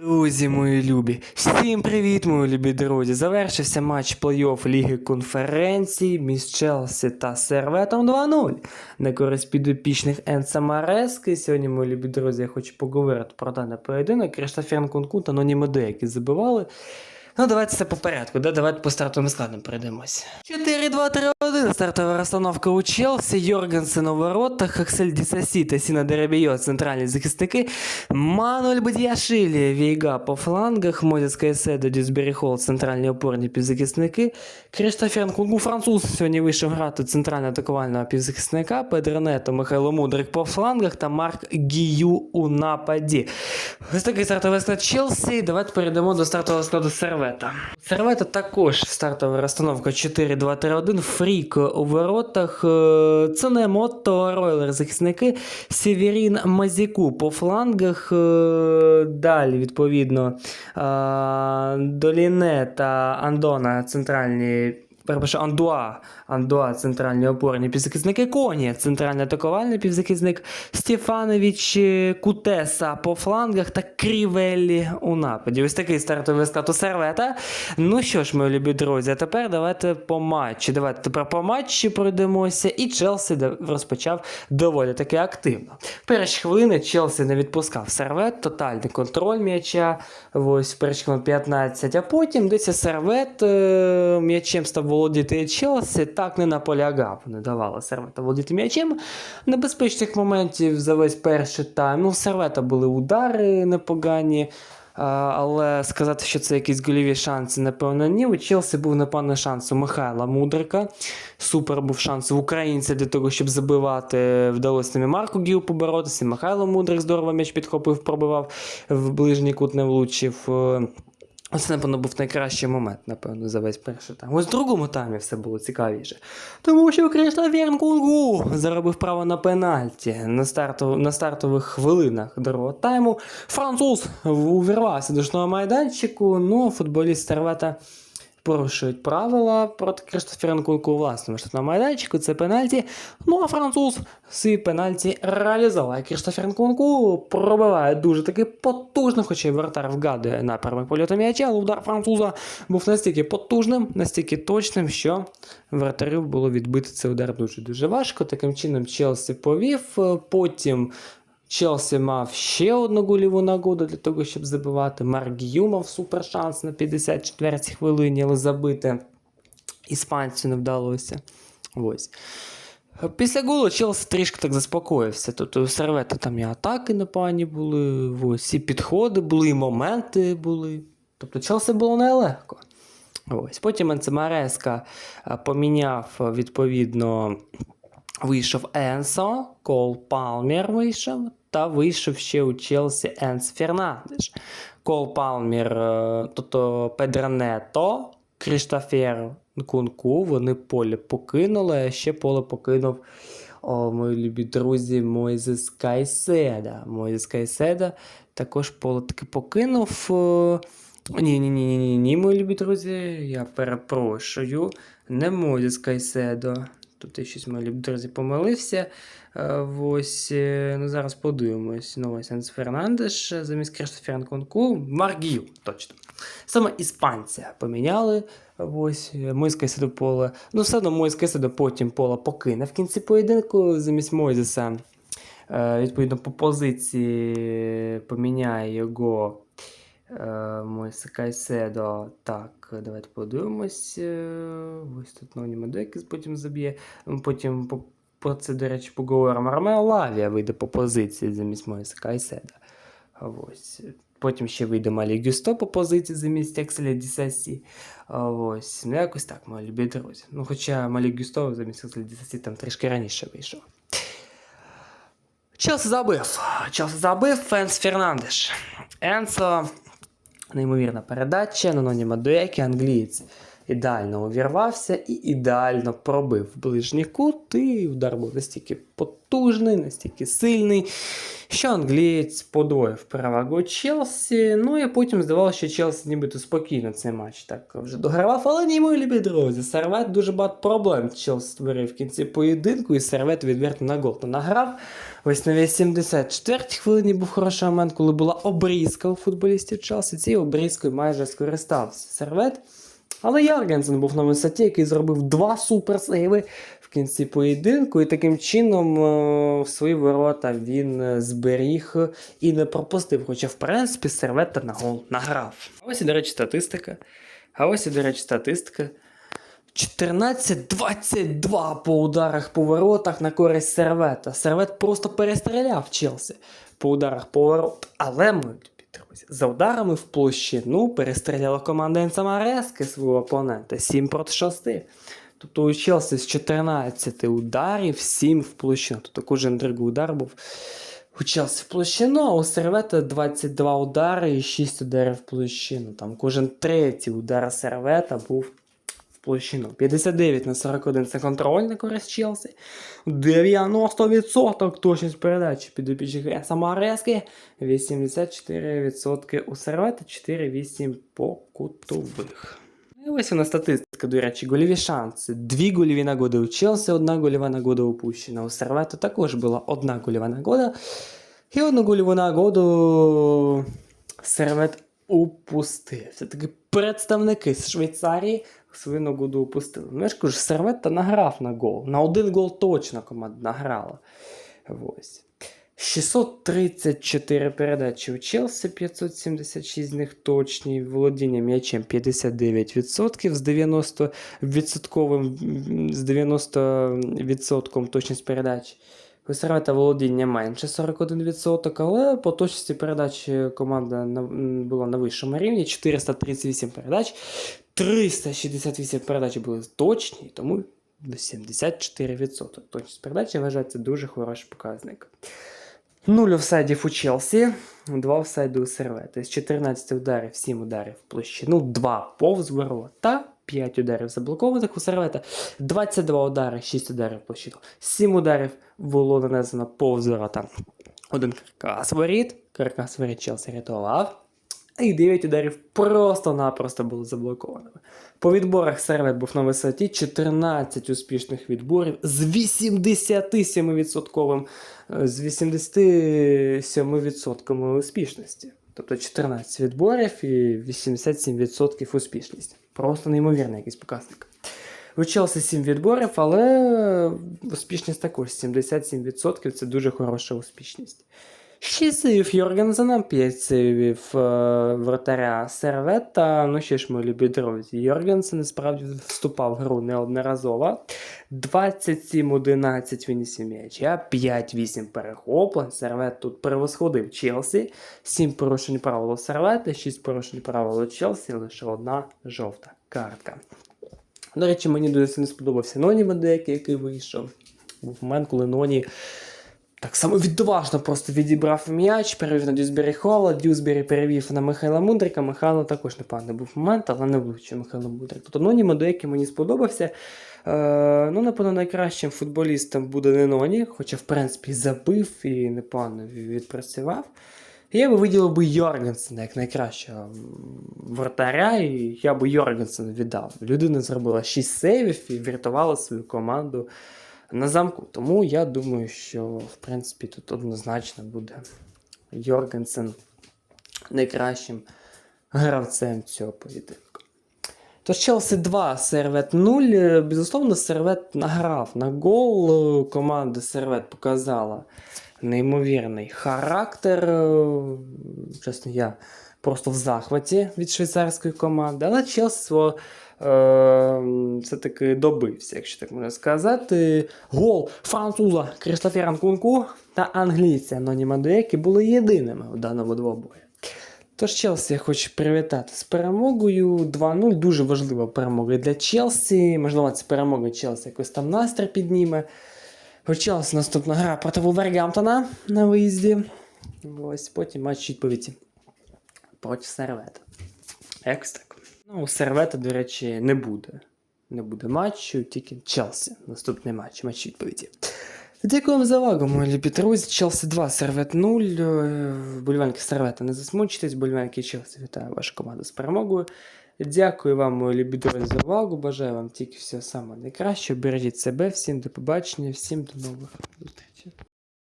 Друзі, мої любі, всім привіт, мої любі друзі. Завершився матч плей-офф Ліги конференцій між Челсі та Серветом 2-0 на користь підопічних Енса Марески. Сьогодні, мої любі друзі, я хочу поговорити про даний поєдинок. Криштофер Кункун та Ноні Меде, забивали. Ну, давайте все по порядку, да? давайте по стартовим складам пройдемось. 4-2-3-1. Стартова розстановка у Челсі, Йоргенсен у воротах, Аксель Дісасі та Сіна Деребійо, центральні захисники, Мануель Бадіашилі, Війга по флангах, Мозіс Кайседо, Дюсбері Холл, центральні опорні півзахисники, Криштофер Нкунгу, француз, сьогодні вийшов грати центрального атакувального півзахисника, Педронето, Михайло Мудрик по флангах та Марк Гію у нападі. Ось такий стартовий склад Челсі. Давайте перейдемо до стартового складу Сервета. Сервета також стартова розстановка 4-2-3-1, Фрік у воротах, Це не мото Ройлер захисники, Сєвєрін Мазіку по флангах. е, Далі, відповідно, е, Доліне та Андона центральні. Перепрошую, Андуа, Андуа, центральні опорні півзахисники, Коні, центральний атакувальний півзахисник, Стефанович е, Кутеса по флангах та Крівеллі у нападі. Ось такий стартовий склад у сервета. Ну що ж, мої любі друзі, а тепер давайте по матчі. Давайте тепер по матчі пройдемося. І Челсі розпочав доволі таки активно. Перші хвилини Челсі не відпускав сервет, тотальний контроль м'яча. Ось перші хвилин 15, а потім десь сервет е, м'ячем став володіти Челсі, так не наполягав, не давало сервета володіти м'ячем. Небезпечних моментів за весь перший тайм. Ну, у сервета були удари непогані. Але сказати, що це якісь гольові шанси, напевно, ні. У Челсі був, напевно, шанс у Михайла Мудрика. Супер був шанс у українця для того, щоб забивати. Вдалося і Марку Гіл поборотися. Михайло Мудрик здорово м'яч підхопив, пробивав в ближній кут не влучив. Оце, напевно, був найкращий момент, напевно, за весь перший тайм. Ось в другому таймі все було цікавіше. Тому що Кришна Кунгу заробив право на пенальті на, старту, на стартових хвилинах другого тайму. Француз увірвався до штного майданчику, ну, футболіст Сервета порушують правила проти Криштофера Нкунку у власному штатному майданчику. Це пенальті. Ну а француз свій пенальті реалізував. І Криштофер Нкунку пробиває дуже таки потужно, хоча й вратар вгадує напрямок польоту м'яча, але удар француза був настільки потужним, настільки точним, що вратарю було відбити цей удар дуже дуже важко. Таким чином Челсі повів. Е, Потім Челсі мав ще одну гольову нагоду для того, щоб забивати. Марк Гью мав супер шанс на 54-й хвилині, але забити іспанцю не вдалося. Ось. Після голу Челсі трішки так заспокоївся. Тобто у сервета там і атаки непогані були, ось, і підходи були, і моменти були. Тобто Челсі було нелегко. Ось. Потім Енцемареска поміняв відповідно. Вийшов Енсо, Кол Палмер вийшов, та вийшов ще у Челсі Енс Фернандеш. Кол Палмер, е, тобто Педрането, Кріштофер Кунку, вони поле покинули, а ще поле покинув. О, мої любі друзі, Мойзес Кайседа. Мойзес Кайседа також поле таки покинув. е, Ні, ні, ні, ні, ні, ні, мої любі друзі, я перепрошую. Не Мойзес Кайседо. Тут я щось мої друзі помилився. Е, Ось, е, ну зараз подивимось. Ну, ось Енс Фернандеш е, замість Криштофера Нкунку. Маргію, точно. Саме іспанця поміняли. Ось Мойське Седополе. Ну, все одно Мойське Седо потім поле покине в кінці поєдинку замість Мойзеса. Е, Відповідно, по позиції поміняє його е, Мойсе Кайседо. Так, давайте подивимось. Е, Ось тут Ноні Медекіс потім заб'є. Потім по, про це, до речі, поговоримо. Ромео Лавія вийде по позиції замість Мойсе Кайседа. Ось. Потім ще вийде Малі Гюсто по позиції замість Екселя Дісасі. Ось. Ну, якось так, мої любі друзі. Ну, хоча Малі Гюсто замість Екселя Дісасі там трішки раніше вийшов. Челсі забив. Челсі забив Фенс Фернандеш. Енсо. Неймовірна передача. Ноні Мадуекі, англієць. Ідеально увірвався і ідеально пробив ближній кут. І удар був настільки потужний, настільки сильний, що англієць подвоїв перевагу Челсі. Ну і потім здавалося, що Челсі нібито спокійно цей матч так вже догравав. Але ні, мої любі друзі, сервет дуже багато проблем Челсі створив в кінці поєдинку, і сервет відверто на гол награв. Ось на 84-й хвилині був хороший момент, коли була обрізка у футболістів Челсі. Цією обрізкою майже скористався сервет. Але Яргенсен був на висоті, який зробив два суперсейви в кінці поєдинку, і таким чином е, в свої ворота він е, зберіг і не пропустив. Хоча, в принципі, сервета на гол награв. А ось і, до речі, статистика. А ось і, до речі, статистика. 14-22 по ударах по воротах на користь сервета. Сервет просто перестріляв Челсі по ударах по ворот. Але ми, друзі, за ударами в площину перестріляла команда Енсамарески свого опонента 7 проти 6. Тобто у Челсі з 14 ударів 7 в площину. Тобто кожен другий удар був у Челсі в площину, а у сервета 22 удари і 6 ударів в площину. Там кожен третій удар сервета був площину. 59 на 41 це контроль на користь Челсі. 90% точність передачі під опічних Самарески. 84% у сервета, 4-8 по кутових. І ось вона статистика, до речі, гольові шанси. Дві гольові нагоди у Челсі, одна гольова нагода упущена. У Сервета також була одна гольова нагода. І одну гольову нагоду Сервет упустив. Це таки представники з Швейцарії свою нагоду упустили. Ну я ж кажу, Сервет награв на гол. На один гол точно команда награла. Ось. 634 передачі у Челсі, 576 з них точні, володіння м'ячем 59% з 90 відсотковим з 90% точність передач. Сервета володіння менше 41%, але по точності передач команда була на вищому рівні 438 передач, 368 передач були точні, тому 74%. Точність передачі вважається дуже хороший показник. 0 офсайдів у Челсі, 2 офсайди у Сервета. З 14 ударів, 7 ударів в площину, 2 повз ворота, 5 ударів заблокованих у Сервета, 22 удари, 6 ударів площину, 7 ударів було нанесено повз ворота. Один каркас воріт, каркас воріт Челсі рятував. І 9 ударів просто-напросто були заблокованими. По відборах сервет був на висоті 14 успішних відборів з 87%, е, з 87% успішності. Тобто 14 відборів і 87% успішність. Просто неймовірний якийсь показник. У Челсі 7 відборів, але успішність також 77%. Це дуже хороша успішність. 6 сейвів Йоргенсена, 5 сейвів е, вратаря Сервета. Ну що ж, мої любі друзі, Йоргенсен справді вступав в гру неодноразово. 27-11 винісів м'яча, 5-8 перехоплень. Сервет тут превосходив Челсі. 7 порушень правил Сервета, 6 порушень правил Челсі, лише одна жовта картка. До речі, мені дуже сильно сподобався Ноні Медеки, який вийшов. Був момент, коли Ноні так само відважно просто відібрав м'яч, перевів на Дюсбері Холла, Дюсбері перевів на Михайла Мудрика. Михайло також непоганий був момент, але не влучив Михайло Мудрик. Тобто Ноні Медеки мені сподобався. Е, ну, напевно, найкращим футболістом буде не Ноні, хоча, в принципі, забив і непогано відпрацював. Я би виділив би Йоргенсена як найкращого вратаря, і я би Йоргенсена віддав. Людина зробила 6 сейвів і врятувала свою команду на замку. Тому я думаю, що в принципі тут однозначно буде Йоргенсен найкращим гравцем цього поєдинку. Тож Челсі 2, Сервет 0. Е, Безусловно, Сервет награв на гол. Команда Сервет показала неймовірний характер. Е, Чесно, я просто в захваті від швейцарської команди. Але Челсі е, все-таки добився, якщо так можна сказати. Гол француза Крістофера Нкунку та англійця Ноні Мадуекі були єдиними у даному двобої. Тож Челсі я хочу привітати з перемогою 2-0. Дуже важлива перемога для Челсі. Можливо, ця перемога Челсі якось там настрій підніме. Челсі наступна гра проти Вулвергамптона на виїзді. Ось потім матч відповіді проти Сервета. Якось так. Ну, у Сервета, до речі, не буде. Не буде матчу, тільки Челсі. Наступний матч, матч відповіді. Дякую вам за увагу, мої любі друзі. Челсі 2, Сервет 0. Е, Боліванки Сервета не засмучитесь, боліванки Челсі вітаю вашу команду з перемогою. Дякую вам, мої любі друзі, за увагу. Бажаю вам тільки всього самого найкращого. Бережіть себе, всім до побачення, всім до нових зустрічей.